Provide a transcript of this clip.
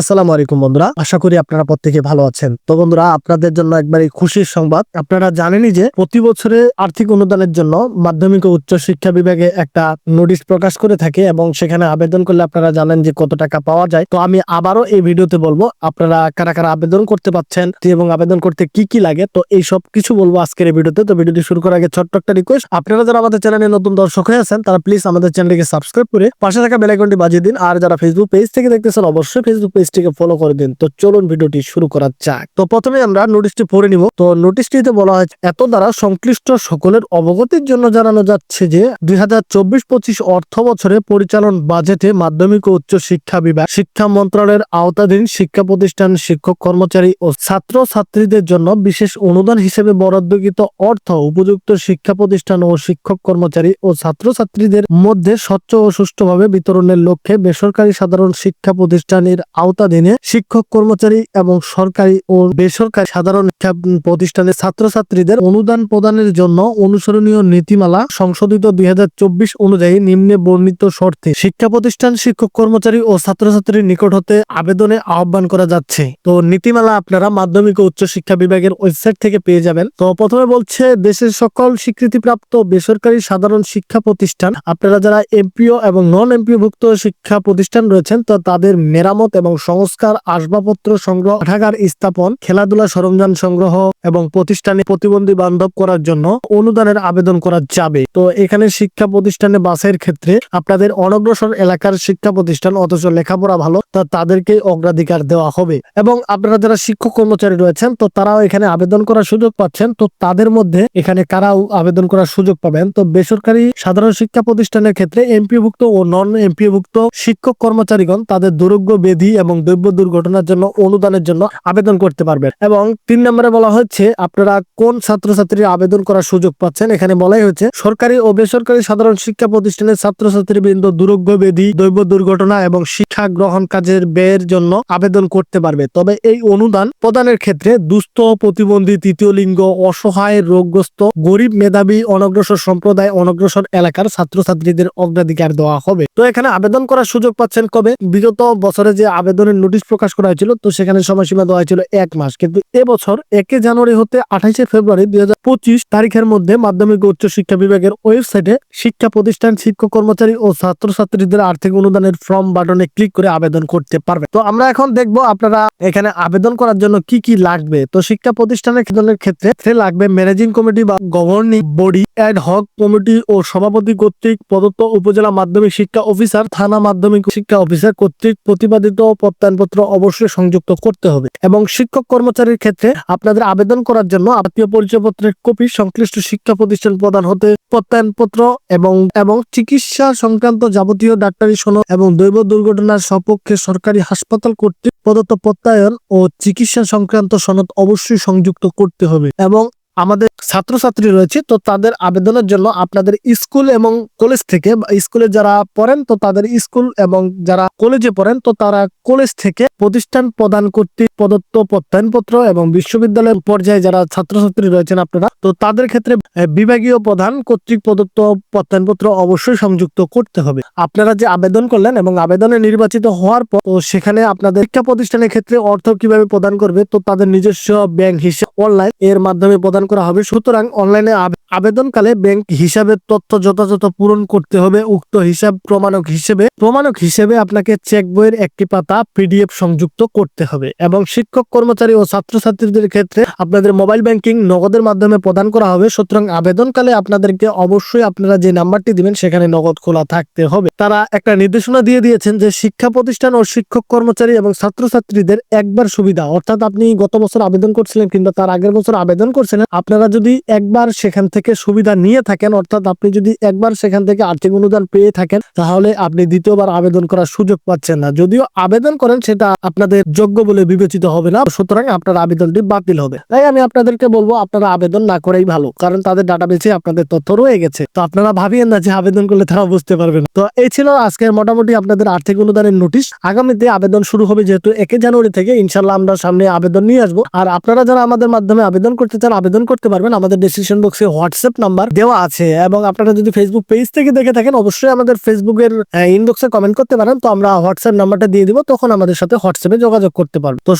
আসসালামু আলাইকুম বন্ধুরা, আশা করি আপনারা প্রত্যেকে ভালো আছেন। তো বন্ধুরা, আপনাদের জন্য একবারই খুশির সংবাদ। আপনারা জানেনই যে প্রতি বছরে আর্থিক অনুদানের জন্য মাধ্যমিক ও উচ্চ শিক্ষা বিভাগে একটা নোটিশ প্রকাশ করে থাকে এবং সেখানে আবেদন করলে আপনারা জানেন যে কত টাকা পাওয়া যায়। তো আমি আবারও এই ভিডিওতে বলব, আপনারা কারা কারা আবেদন করতে পাচ্ছেন এবং আবেদন করতে কি কি লাগে, তো এই সব কিছু বলব আজকের এই ভিডিওতে। তো ভিডিওটি শুরু করার আগে ছোট্ট একটা রিকোয়েস্ট আপনারা যারা আমাদের চ্যানেলে নতুন দর্শক হয়ে আছেন, তারা প্লিজ আমাদের চ্যানেলটিকে সাবস্ক্রাইব করে পাশে থাকা বেল আইকনটি বাজিয়ে দিন। আর যারা ফেসবুক পেজ থেকে দেখতেছেন, অবশ্যই ফেসবুক পেজটিকে ফলো করে দিন। তো চলুন ভিডিওটি শুরু করা যাক। তো প্রথমে আমরা নোটিশটি পড়ে নিব। তো নোটিশটিতে বলা হয়েছে এত দ্বারা সংশ্লিষ্ট সকলের অবগতির জন্য জানানো যাচ্ছে যে, দুই হাজার চব্বিশ পঁচিশ অর্থ বছরে পরিচালন বাজেটে মাধ্যমিক ও উচ্চ শিক্ষা বিভাগ, শিক্ষা মন্ত্রণালয়ের আওতাধীন শিক্ষা প্রতিষ্ঠান, শিক্ষক কর্মচারী ও ছাত্র ছাত্রীদের জন্য বিশেষ অনুদান হিসেবে বরাদ্দকৃত অর্থ উপযুক্ত শিক্ষা প্রতিষ্ঠান ও শিক্ষক কর্মচারী ও ছাত্র ছাত্রীদের মধ্যে স্বচ্ছ ও সুষ্ঠুভাবে বিতরণের লক্ষ্যে বেসরকারি সাধারণ শিক্ষা প্রতিষ্ঠানের আওতাধীনে শিক্ষক, কর্মচারী এবং সরকারি ও বেসরকারি সাধারণ শিক্ষা প্রতিষ্ঠানের ছাত্রছাত্রীদের অনুদান প্রদানের জন্য অনুসরণীয় নীতিমালা সংশোধিত দুই হাজার চব্বিশ অনুযায়ী নিম্নে বর্ণিত শর্তে শিক্ষা প্রতিষ্ঠান, শিক্ষক, কর্মচারী ও ছাত্রছাত্রীর নিকট হতে আবেদনে আহ্বান করা যাচ্ছে। তো নীতিমালা আপনারা মাধ্যমিক ও উচ্চ শিক্ষা বিভাগের ওয়েবসাইট থেকে পেয়ে যাবেন। তো প্রথমে বলছে, দেশের সকল স্বীকৃতিপ্রাপ্ত বেসরকারি সাধারণ শিক্ষা প্রতিষ্ঠান, আপনারা যারা এমপিও এবং নন এমপিও ভুক্ত শিক্ষা প্রতিষ্ঠান রয়েছেন, তো তাদের মেরামত এবং সংস্কার আসবাবপত্র সংগ্রহ, পাঠাগার স্থাপন, খেলাধুলা সরঞ্জাম সংগ্রহ এবং প্রতিষ্ঠানে প্রতিবন্ধী বান্ধব করার জন্য অনুদানের আবেদন করা যাবে। তো এখানে শিক্ষা প্রতিষ্ঠানে বাসের ক্ষেত্রে আপনাদের অনগ্রসর এলাকার শিক্ষা প্রতিষ্ঠান, অথচ লেখাপড়া ভালো। তা তাদেরকে অগ্রাধিকার দেওয়া হবে। এবং আপনারা যারা শিক্ষক কর্মচারী রয়েছেন, তো তারাও এখানে আবেদন করার সুযোগ পাচ্ছেন। তো তাদের মধ্যে এখানে কারাও আবেদন করার সুযোগ পাবেন। তো বেসরকারি সাধারণ শিক্ষা প্রতিষ্ঠানের ক্ষেত্রে এমপিভুক্ত ও নন এমপিভুক্ত শিক্ষক কর্মচারীগণ তাদের দুরোগ্য বেধি এবং দৈব্য দুর্ঘটনার জন্য অনুদানের জন্য আবেদন করতে পারবেন। এবং তিন নম্বরে বলা হচ্ছে, আপনারা কোন ছাত্রছাত্রী আবেদন করার সুযোগ পাচ্ছেন? এখানে বলাই হচ্ছে সরকারি ও বেসরকারি সাধারণ শিক্ষা প্রতিষ্ঠানের ছাত্রছাত্রী বৃন্দ দুরোগ্য বেধি, দৈব্য দুর্ঘটনা এবং শিক্ষা গ্রহণ কাজের ব্যয়ের জন্য আবেদন করতে পারবে। তবে এই অনুদান প্রদানের ক্ষেত্রে দুস্থ, প্রতিবন্ধী, তৃতীয় লিঙ্গ, অসহায়, রোগগ্রস্ত, গরিব, মেধাবী, অনগ্রসর সম্প্রদায়, অনগ্রসর এলাকার ছাত্রছাত্রীদের অগ্রাধিকার দেওয়া হবে। তো এখানে আবেদন করার সুযোগ পাচ্ছেন কবে? বিগত বছরে যে আবেদনের নোটিশ প্রকাশ করা হয়েছিল, তো সেখানে সময়সীমা দেওয়া হয়েছিল এক মাস। কিন্তু এবছর একে জানুয়ারি হতে আঠাইশে ফেব্রুয়ারি দুই হাজার পঁচিশ তারিখের মধ্যে মাধ্যমিক উচ্চ শিক্ষা বিভাগের ওয়েবসাইটে শিক্ষা প্রতিষ্ঠান, শিক্ষক কর্মচারী ও ছাত্রছাত্রীদের আর্থিক অনুদানের ফর্ম বাটনে ক্লিক করে আবেদন করতে পারবে। তো আমরা এখন দেখব আপনারা এখানে আবেদন করার জন্য কি কি লাগবে। তো শিক্ষা প্রতিষ্ঠানের ক্ষেত্রে লাগবে ম্যানেজিং কমিটি বা governing body ad hoc committee ও সভাপতি কর্তৃক প্রদত্ত উপজেলা মাধ্যমিক শিক্ষা অফিসার, থানা মাধ্যমিক শিক্ষা অফিসার কর্তৃক প্রতিপাদিত প্রত্যয়নপত্র অবশ্যই সংযুক্ত করতে হবে। এবং শিক্ষক কর্মচারীর ক্ষেত্রে আপনাদের আবেদন করার জন্য আত্মীয় পরিচয়পত্রের কপি সংশ্লিষ্ট শিক্ষা প্রতিষ্ঠান প্রদান হতে প্রত্যয়নপত্র এবং এবং চিকিৎসা সংক্রান্ত যাবতীয় ডাক্তারি সনদ এবং দৈব দুর্ঘটনার সপক্ষে সরকারি হাসপাতাল কর্তৃক প্রদত্ত প্রত্যয়ন ও চিকিৎসা সংক্রান্ত সনদ অবশ্যই সংযুক্ত করতে হবে। এবং আমাদের ছাত্রছাত্রী রয়েছে, তো তাদের আবেদনের জন্য আপনাদের স্কুল এবং কলেজ থেকে, স্কুলে যারা পড়েন, তো তাদের স্কুল এবং যারা কলেজে পড়েন, তো তারা কলেজ থেকে প্রতিষ্ঠান প্রদান কর্তৃক প্রদত্ত প্রত্যয়নপত্র এবং বিশ্ববিদ্যালয়ের পর্যায়ে যারা ছাত্রছাত্রী রয়েছেন আপনারা, তো তাদের ক্ষেত্রে বিভাগীয় প্রধান কর্তৃক প্রদত্ত প্রত্যয়নপত্র অবশ্যই সংযুক্ত করতে হবে। আপনারা যে আবেদন করলেন এবং আবেদনে নির্বাচিত হওয়ার পর, তো সেখানে আপনাদের শিক্ষা প্রতিষ্ঠানের ক্ষেত্রে অর্থ কীভাবে প্রদান করবে, তো তাদের নিজস্ব ব্যাংক হিসাব অনলাইন এর মাধ্যমে প্রদান করা হবে। সুতরাং অনলাইনে আবেদনকালে ব্যাংক হিসাবের তথ্য যথাযথ পূরণ করতে হবে। উক্ত হিসাব প্রমাণক হিসেবে প্রমাণক হিসেবে আপনাকে চেক বইয়ের একটি পাতা পিডিএফ সংযুক্ত করতে হবে এবং শিক্ষক, কর্মচারী ও ছাত্রছাত্রীদের ক্ষেত্রে আপনাদের মোবাইল ব্যাংকিং নগদের মাধ্যমে প্রদান করা হবে। সুতরাং আবেদনকালে আপনাদেরকে অবশ্যই আপনারা যে নাম্বারটি দিবেন, সেখানে নগদ খোলা থাকতে হবে। তারা একটা নির্দেশনা দিয়ে দিয়েছেন যে শিক্ষা প্রতিষ্ঠান ও শিক্ষক, কর্মচারী এবং ছাত্রছাত্রীদের একবার সুবিধা, অর্থাৎ আপনি গত বছর আবেদন করছিলেন কিংবা তার আগের বছর আবেদন করছিলেন, আপনারা যদি একবার সেখান থেকে সুবিধা নিয়ে থাকেন, অর্থাৎ আপনি যদি একবার সেখান থেকে আর্থিক অনুদান পেয়ে থাকেন, তাহলে আপনি দ্বিতীয়বার আবেদন করার সুযোগ পাচ্ছেন না। যদিও আবেদন করেন, সেটা আপনাদের যোগ্য বলে বিবেচিত বিবেচিত হবে না, সুতরাং আপনার আবেদনটি বাতিল হবে। তাই আমি আপনাদেরকে বলব, আপনারা আবেদন না করেই ভালো, কারণ তাদের ডাটাবেসে আপনাদের তথ্য রয়ে গেছে। তো আপনারা ভাবিয়েন না যে আবেদন করলে তারা বুঝতে পারবে না। তো এই ছিল আজকের মোটামুটি আপনাদের আর্থিক অনুদানের নোটিশ। আগামীতে আবেদন শুরু হবে যেহেতু একে জানুয়ারি থেকে ইনশাল্লাহ আমরা সামনে আবেদন নিয়ে আসব। আর আপনারা যারা আমাদের মাধ্যমে আবেদন করতে চান, আবেদন করতে পারবেন। আমাদের ডিসক্রিপশন বক্সে হোয়াটসঅ্যাপ নাম্বার দেওয়া আছে এবং আপনারা যদি ফেসবুক পেজ থেকে দেখে থাকেন, অবশ্যই আমাদের ফেসবুকের ইনবক্সে কমেন্ট করতে পারেন। তো আমরা হোয়াটসঅ্যাপ নাম্বারটা দিয়ে দিব, তখন আমাদের সাথে হোয়াটসঅ্যাপে যোগাযোগ করতে পারব তো